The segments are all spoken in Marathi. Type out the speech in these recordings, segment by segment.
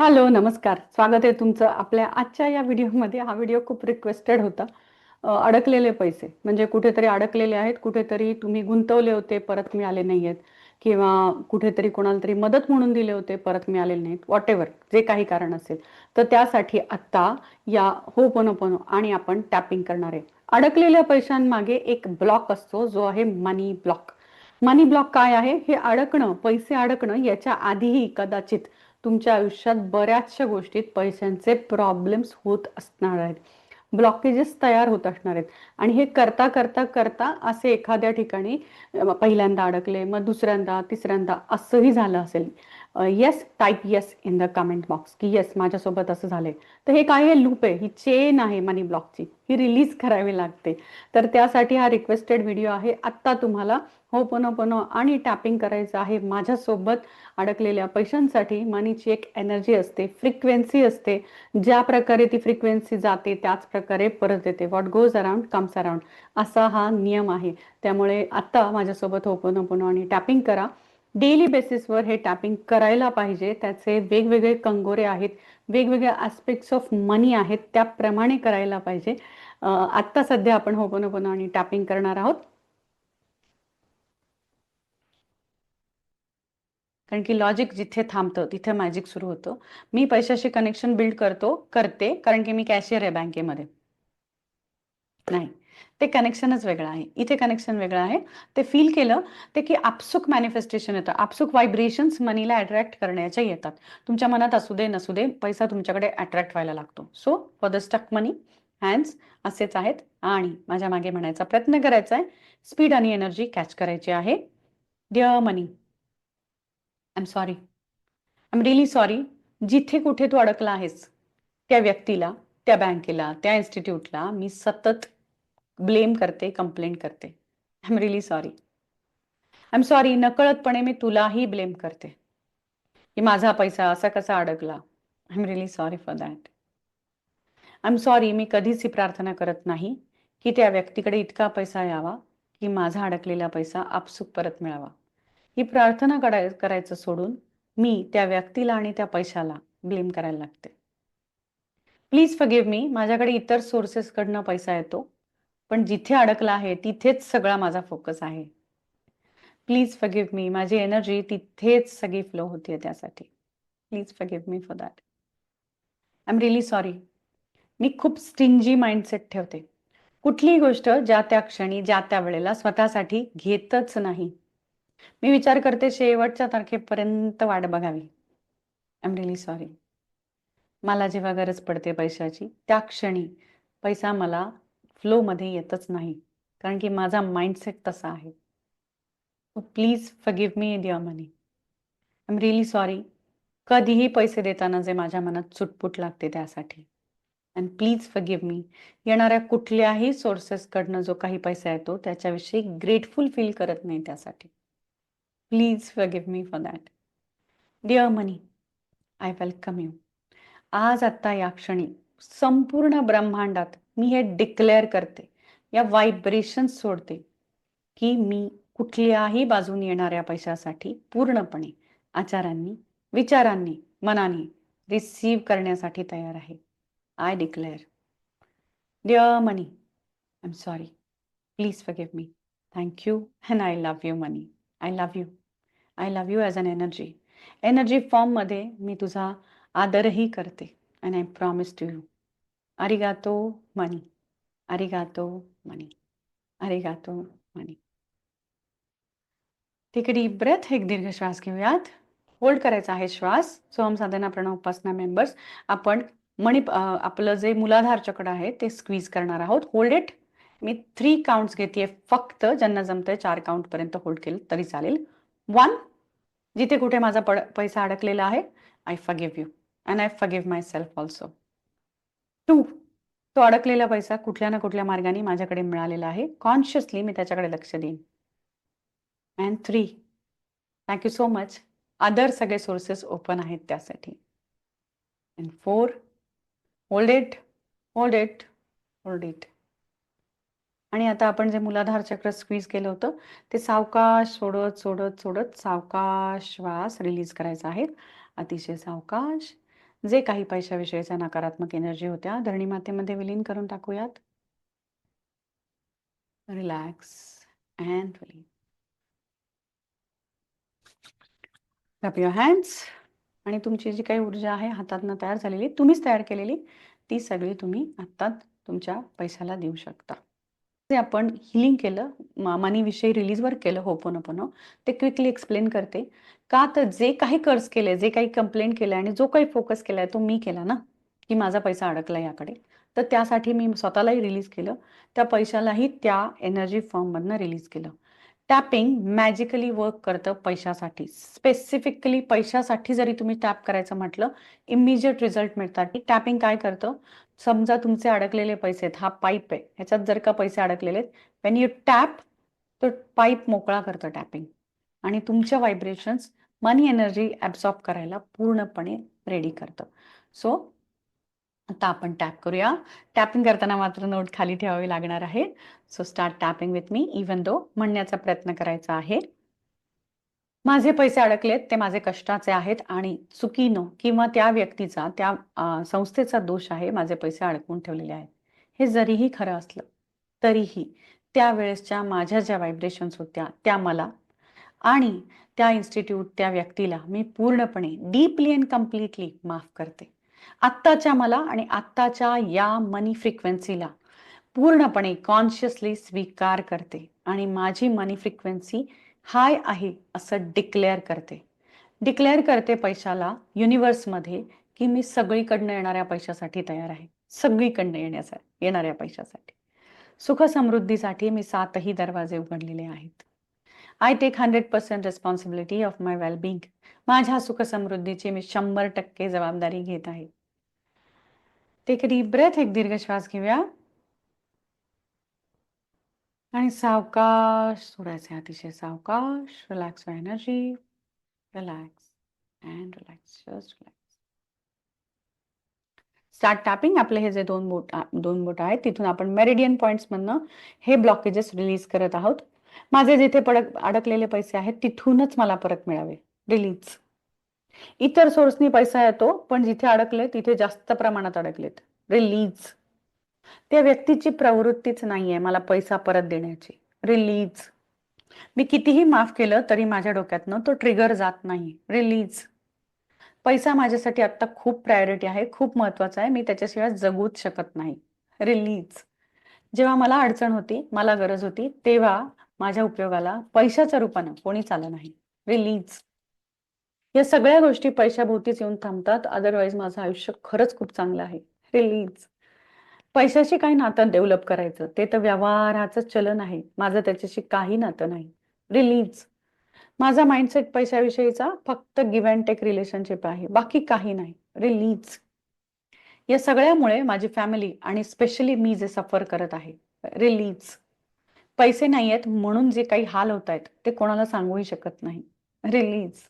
हॅलो नमस्कार. स्वागत आहे तुमचं. आपल्या आजच्या या व्हिडिओमध्ये हा व्हिडिओ खूप रिक्वेस्टेड होता. अडकलेले पैसे. म्हणजे कुठेतरी अडकलेले आहेत. कुठेतरी तुम्ही गुंतवले होते परत मिळाले नाही आहेत किंवा कुठेतरी कोणाला तरी मदत म्हणून दिले होते परत मिळालेले नाहीत वॉट एव्हर जे काही कारण असेल. तर त्यासाठी आत्ता या हो पोनो आणि आपण टॅपिंग करणार आहे. अडकलेल्या पैशांमागे एक ब्लॉक असतो जो आहे मनी ब्लॉक मनी ब्लॉक काय आहे? हे अडकणं पैसे अडकणं याच्या आधीही कदाचित तुमच्या आयुष्यात बऱ्याचशा गोष्टीत पैशांचे प्रॉब्लेम्स होत असणार आहेत. ब्लॉकेजेस तयार होत असणार आहेत. आणि हे करता करता करता असे एखाद्या ठिकाणी पहिल्यांदा अडकले मग दुसऱ्यांदा तिसऱ्यांदा असंही झालं असेल. Yes type yes in the comment box की येस माझ्यासोबत असं झालंय. तर हे काय आहे? लूप आहे. ही चेन आहे मनी ब्लॉकची ही रिलीज करावी लागते. तर त्यासाठी हा रिक्वेस्टेड व्हिडिओ आहे. आत्ता तुम्हाला हो पुन्हा पुन्हा आणि टॅपिंग करायचं आहे माझ्यासोबत अडकलेल्या पैशांसाठी. मनीची एक एनर्जी असते फ्रिक्वेन्सी असते. ज्या प्रकारे ती फ्रिक्वेन्सी जाते त्याच प्रकारे परत येते. What goes around comes around असा हा नियम आहे. त्यामुळे आत्ता माझ्यासोबत हो पुन्हा पुन्हा आणि टॅपिंग करा. डेली बेसिसवर हे टॅपिंग करायला पाहिजे. त्याचे वेगवेगळे कंगोरे आहेत वेगवेगळे ॲस्पेक्ट्स ऑफ मनी आहेत त्याप्रमाणे करायला पाहिजे. आत्ता सध्या आपण हो पुन्हा आणि टॅपिंग करणार आहोत. कारण की लॉजिक जिथे थांबतं तिथे मॅजिक सुरू होतं. मी पैशाशी कनेक्शन बिल्ड करतो करते कारण की मी कॅशियर आहे बँकेमध्ये. नाही. ते कनेक्शनच वेगळं आहे. इथे कनेक्शन वेगळं आहे. ते फील केलं ते की आपसुक मॅनिफेस्टेशन येतं. आपसुक व्हायब्रेशन्स मनीला अट्रॅक्ट करण्याच्या येतात. तुमच्या मनात असू दे नसू दे पैसा तुमच्याकडे अट्रॅक्ट व्हायला लागतो. So for the stuck money hands असेच आहेत. आणि माझ्या मागे म्हणायचा प्रयत्न करायचा आहे. स्पीड आणि एनर्जी कॅच करायची आहे. Dear money I am sorry I am really sorry जिथे कुठे तू अडकला आहेस त्या व्यक्तीला त्या बँकेला त्या इन्स्टिट्यूटला मी सतत ब्लेम करते कंप्लेंट करते. I am really sorry I am sorry नकळतपणे मी तुलाही ब्लेम करते. की माझा पैसा असा कसा अडकला. I am really sorry for that I am sorry मी कधीच ही प्रार्थना करत नाही की त्या व्यक्तीकडे इतका पैसा यावा की माझा अडकलेला पैसा आपसूक परत मिळावा. ही प्रार्थना कराय करायचं सोडून मी त्या व्यक्तीला आणि त्या पैशाला ब्लेम करायला लागते. प्लीज फगिव्ह मी माझ्याकडे इतर सोर्सेसकडनं पैसा येतो. पण जिथे अडकला आहे तिथेच सगळा माझा फोकस आहे. प्लीज फगिव्ह मी माझी एनर्जी तिथेच सगळी फ्लो होतीये त्यासाठी. Please forgive me for that I am really sorry मी खूप स्टिंजी माइंडसेट ठेवते. कुठलीही गोष्ट ज्या त्या क्षणी ज्या त्या वेळेला स्वतःसाठी घेतच नाही. मी विचार करते शेवटच्या तारखेपर्यंत वाट बघावी. आय एम रिअली सॉरी मला जेव्हा गरज पडते पैशाची त्या क्षणी पैसा मला फ्लोमध्ये येतच नाही. कारण की माझा माइंडसेट तसा आहे. Please forgive me dear money I am really sorry कधीही पैसे देताना जे माझ्या मनात चुटपुट लागते त्यासाठी. अँड प्लीज फगिव्ह मी येणाऱ्या कुठल्याही सोर्सेसकडनं जो काही पैसा येतो त्याच्याविषयी ग्रेटफुल फील करत नाही त्यासाठी. Please forgive me for that dear money I welcome you आज आत्ता या क्षणी संपूर्ण ब्रह्मांडात मी हे डिक्लेअर करते. या व्हायब्रेशन सोडते की मी कुठल्याही बाजून येणाऱ्या पैशासाठी पूर्णपणे आचारांनी विचारांनी मनाने रिसीव करण्यासाठी तयार आहे. I declare dear money I am sorry please forgive me thank you and I love you money I love you I love you as an energy energy फॉर्ममध्ये मी तुझा आदरही करते. And I promise to you अरिगातो money arigato money arigato money ठीक आहे deep breath, एक दीर्घ श्वास घेऊयात. होल्ड करायचा आहे श्वास. सोहम साधना प्रणव उपासना मेंबर्स आपण मणी आपलं जे मुलाधार चक्र आहे ते स्क्वीज करणार आहोत. होल्ड इट मी थ्री काउंट्स घेते फक्त ज्यांना जमतंय चार काउंट पर्यंत होल्ड केलं तरी चालेल. वन जिथे कुठे माझा पड पैसा अडकलेला आहे I forgive you and I forgive myself also to तो अडकलेला पैसा कुठल्या ना कुठल्या मार्गाने माझ्याकडे मिळालेला आहे. कॉन्शियसली मी त्याच्याकडे लक्ष देईन. And three thank you so much other सगळे सोर्सेस ओपन आहेत त्यासाठी. And four hold it hold it hold it आणि आता आपण जे मूलाधार चक्र स्क्वीज केलं होतं ते सावकाश सोडत सोडत सोडत सावकाश श्वास रिलीज करायचा आहे. अतिशय सावकाश. जे काही पैशाविषयीच्या नकारात्मक एनर्जी होत्या धरणी मातेमध्ये विलीन करून टाकूयात. Relax and release Clap your आणि तुमची जी काही ऊर्जा आहे हातातनं तयार झालेली तुम्हीच तयार केलेली ती सगळी तुम्ही आत्ताच तुमच्या पैशाला देऊ शकता. जे आपण हिलिंग केलं मनीविषयी रिलीजवर केलं होपोनोपोनो ते क्विकली एक्सप्लेन करते. का तर जे काही कर्ज केले जे काही कंप्लेंट केलं आणि जो काही फोकस केलाय तो मी केला ना की माझा पैसा अडकला याकडे. तर त्यासाठी मी स्वतःलाही रिलीज केलं. त्या पैशालाही त्या एनर्जी फॉर्ममधनं रिलीज केलं. टॅपिंग मॅजिकली वर्क करतं पैशासाठी. स्पेसिफिकली पैशासाठी जरी तुम्ही टॅप करायचं म्हटलं इमिजिएट रिझल्ट मिळतात. की टॅपिंग काय करतं? समजा तुमचे अडकलेले पैसे आहेत हा पाईप आहे. ह्याच्यात जर का पैसे अडकलेले आहेत वेन यू टॅप तो पाईप मोकळा करतं टॅपिंग आणि तुमच्या व्हायब्रेशन्स मनी एनर्जी ॲब्सॉर्ब करायला पूर्णपणे रेडी करतं. सो आता आपण टॅप करूया. टॅपिंग करताना मात्र नोट खाली ठेवावी लागणार आहे. So start tapping with me even though म्हणण्याचा प्रयत्न करायचा आहे. माझे पैसे अडकलेत ते माझे कष्टाचे आहेत आणि चुकीनं किंवा त्या व्यक्तीचा त्या संस्थेचा दोष आहे माझे पैसे अडकवून ठेवलेले आहेत. हे जरीही खरं असलं तरीही त्यावेळेसच्या माझ्या ज्या व्हायब्रेशन्स होत्या त्या मला आणि त्या इन्स्टिट्यूट त्या व्यक्तीला मी पूर्णपणे डीपली अँड कम्प्लिटली माफ करते. आत्ताच्या मला आणि आत्ताच्या या मनी फ्रिक्वेन्सीला पूर्णपणे कॉन्शियसली स्वीकार करते आणि माझी मनी फ्रिक्वेन्सी हाय आहे असं डिक्लेअर करते. डिक्लेअर करते पैशाला युनिवर्समध्ये की मी सगळीकडनं येणाऱ्या पैशासाठी तयार आहे. सगळीकडनं येण्यासाठी येणाऱ्या पैशासाठी. सुख समृद्धीसाठी मी सातही दरवाजे उघडलेले आहेत. I take hundred percent responsibility of my wellbeing माझ्या सुख समृद्धीची मी शंभर टक्के जबाबदारी घेत आहे. टेक डीप ब्रेथ एक दीर्घ श्वास घेऊया. आणि सावकाश सोडायचे अतिशय सावकाश relax energy relax and relax just relax start tapping आपले हे जे दोन बोट दोन बोट आहेत तिथून आपण मेरिडियन पॉइंट्स मधनं हे ब्लॉकेजेस रिलीज करत आहोत. माझे जिथे पडक अडकलेले पैसे आहेत तिथूनच मला परत मिळावे. रिलीज इतर सोर्सनी पैसा येतो पण जिथे अडकले तिथे जास्त प्रमाणात अडकलेत. रिलीज त्या व्यक्तीची प्रवृत्तीच नाहीये मला पैसा परत देण्याची. रिलीज मी कितीही माफ केलं तरी माझ्या डोक्यातनं तो ट्रिगर जात नाही. रिलीज पैसा माझ्यासाठी आता खूप प्रायोरिटी आहे खूप महत्त्वाचा आहे मी त्याच्याशिवाय जगूच शकत नाही. रिलीज जेव्हा मला अडचण होती मला गरज होती तेव्हा माझ्या उपयोगाला पैशाच्या रूपानं कोणीच आलं नाही. रिलीज या सगळ्या गोष्टी पैशाभोवतीच येऊन थांबतात. अदरवाईज माझं आयुष्य खरंच खूप चांगलं आहे. रिलीज पैशाशी काही नातं डेव्हलप करायचं. ते तर व्यवहाराचं चलन आहे. माझं त्याच्याशी काही नातं नाही. रिलीज माझा माइंडसेट पैशाविषयीचा फक्त गिव्ह अँड टेक रिलेशनशिप आहे. बाकी काही नाही. रिलीज या सगळ्यामुळे माझी फॅमिली आणि स्पेशली मी जे सफर करत आहे. रिलीज पैसे नाही आहेत म्हणून जे काही हाल होत आहेत ते कोणाला सांगूही शकत नाही. रिलीज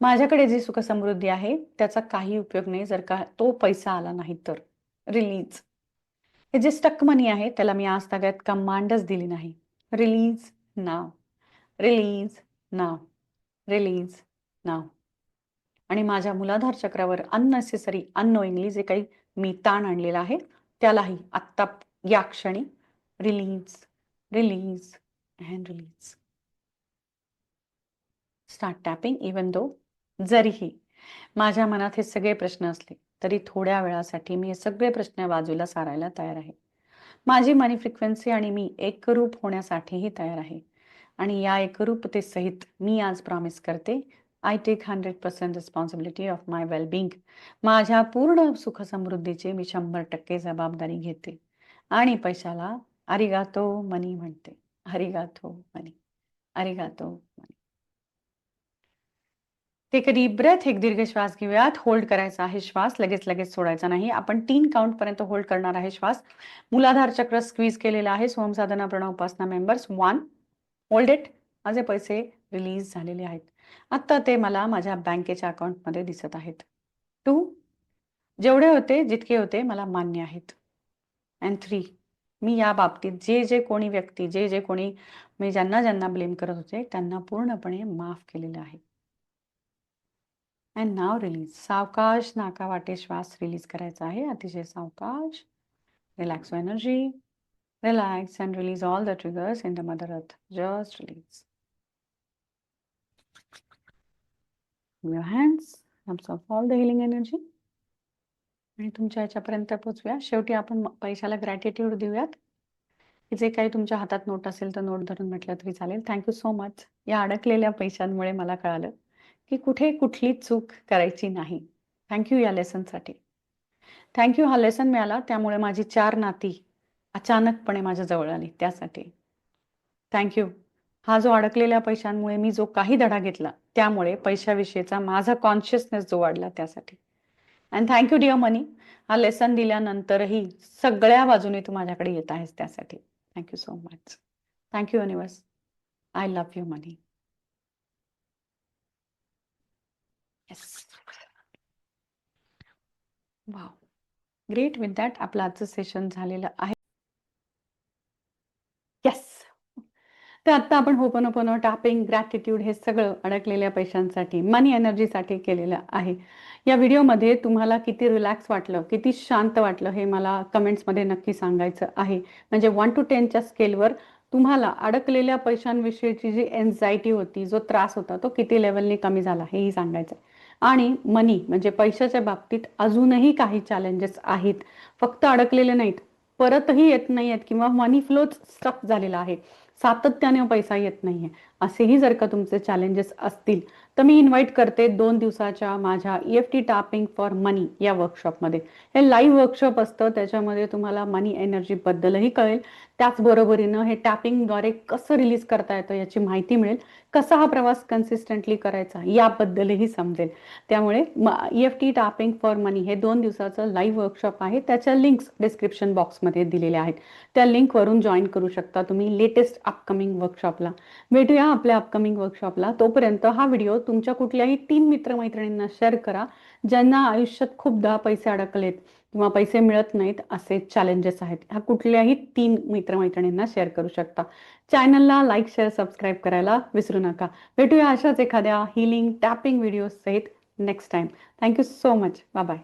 माझ्याकडे जी सुखसमृद्धी आहे त्याचा काही उपयोग नाही जर का तो पैसा आला नाही तर. रिलीज हे जे स्टक मनी आहे त्याला मी आज सगळ्यात कमांडच दिली नाही. Release now release now release now आणि माझ्या मुलाधार चक्रावर अननेसेसरी अननोईंगली जे काही मी ताण आणलेला आहे त्यालाही आत्ता या क्षणी release release and release start tapping even though जरीही माझ्या मनात हे सगळे प्रश्न असले तरी थोड्या वेळासाठी मी हे सगळे प्रश्न बाजूला सारायला तयार आहे. माझी मनी फ्रिक्वेन्सी आणि मी एकरूप होण्यासाठीही तयार आहे. आणि या एकरूपतेसहित मी आज प्रॉमिस करते I take hundred percent responsibility of my wellbeing माझ्या पूर्ण सुखसमृद्धीची मी शंभर टक्के जबाबदारी घेते. आणि पैशाला अरिगातो मनी म्हणते. हरिगातो मनी. अरिगातो मनी. ते डीप ब्रेथ एक दीर्घ श्वास घेऊयात. होल्ड करायचा आहे श्वास. लगेच लगेच सोडायचा नाही. आपण तीन काउंट पर्यंत होल्ड करणार आहे श्वास. मुलाधार चक्र स्क्वीज केलेला आहे. सोम साधना प्रणव उपासना मेंबर्स वन होल्ड इट माझे पैसे रिलीज झालेले आहेत. आता ते मला माझ्या बँकेच्या अकाउंटमध्ये दिसत आहेत. टू जेवढे होते जितके होते मला मान्य आहेत. अँड थ्री मी या बाबतीत जे जे कोणी व्यक्ती जे जे कोणी मी ज्यांना ज्यांना ब्लेम करत होते त्यांना पूर्णपणे माफ केलेलं आहे. अँड नाव रिलीज सावकाश नाका वाटे श्वास रिलीज करायचा आहे. अतिशय सावकाश. Relax energy relax and release all the triggers in the mother earth just release your hands of all the healing energy आणि तुमच्या ह्याच्यापर्यंत पोचूया. शेवटी आपण पैशाला ग्रॅटिट्यूड देऊयात. की जे काही तुमच्या हातात नोट असेल तर नोट धरून म्हटलं तरी चालेल. थँक्यू सो मच या अडकलेल्या पैशांमुळे मला कळालं. की कुठे कुठली चूक करायची नाही. थँक्यू या लेसनसाठी थँक्यू हा लेसन मिळाला त्यामुळे माझी चार नाती अचानकपणे माझ्या जवळ आली त्यासाठी. थँक्यू हा जो अडकलेल्या पैशांमुळे मी जो काही धडा घेतला त्यामुळे पैशाविषयीचा माझा कॉन्शियसनेस जो वाढला त्यासाठी. अँड थँक्यू डिअर मनी हा लेसन दिल्यानंतरही सगळ्या बाजूने तू माझ्याकडे येत आहेस त्यासाठी. Thank you so much thank you universe I love you money yes wow great with that आपलं आजचं सेशन झालेलं आहे. येस तर आता आपण होपन ओपन टॅपिंग ग्रॅटिट्यूड हे सगळं अडकलेल्या पैशांसाठी मनी एनर्जीसाठी केलेलं आहे. या व्हिडिओमध्ये तुम्हाला किती रिलॅक्स वाटलं किती शांत वाटलं हे मला कमेंट्समध्ये नक्की सांगायचं आहे. म्हणजे वन टू टेनच्या स्केलवर तुम्हाला अडकलेल्या पैशांविषयीची जी एन्झायटी होती जो त्रास होता तो किती लेवलने कमी झाला हेही सांगायचं आहे आणि मनी म्हणजे पैशाच्या बाबतीत अजूनही काही चॅलेंजेस आहेत. फक्त अडकलेले नाहीत. परतही येत नाही आहेत किंवा मनी फ्लोच स्टक झालेला आहे. सातत्याने पैसा येत नाहीये. असेही जर का तुमचे चॅलेंजेस असतील तर मी इन्व्हाइट करते दोन दिवसाच्या माझ्या E F T tapping for money या वर्कशॉपमध्ये हे लाईव्ह वर्कशॉप असतं त्याच्यामध्ये तुम्हाला मनी एनर्जीबद्दलही कळेल. त्याचबरोबरीनं हे टॅपिंगद्वारे कसं रिलीज करता येतं याची माहिती मिळेल. कसा हा प्रवास कन्सिस्टंटली करायचा याबद्दलही समजेल. त्यामुळे F T tapping for money हे दोन दिवसाचं लाईव्ह वर्कशॉप आहे. त्याच्या लिंक्स डिस्क्रिप्शन बॉक्समध्ये दिलेल्या आहेत. त्या लिंकवरून जॉईन करू शकता तुम्ही लेटेस्ट अपकमिंग वर्कशॉपला भेटूया आपल्या अपकमिंग वर्कशॉपला तोपर्यंत हा व्हिडिओ तुमच्या कुठल्याही तीन मित्रमैत्रिणींना शेअर करा. ज्यांना आयुष्यात खूपदा पैसे अडकलेत किंवा पैसे मिळत नाहीत असे चॅलेंजेस आहेत. ह्या कुठल्याही तीन मित्रमैत्रिणींना शेअर करू शकता. चॅनलला लाईक शेअर सबस्क्राईब करायला विसरू नका. भेटूया अशाच एखाद्या हिलिंग टॅपिंग व्हिडिओ सहित next time thank you so much bye bye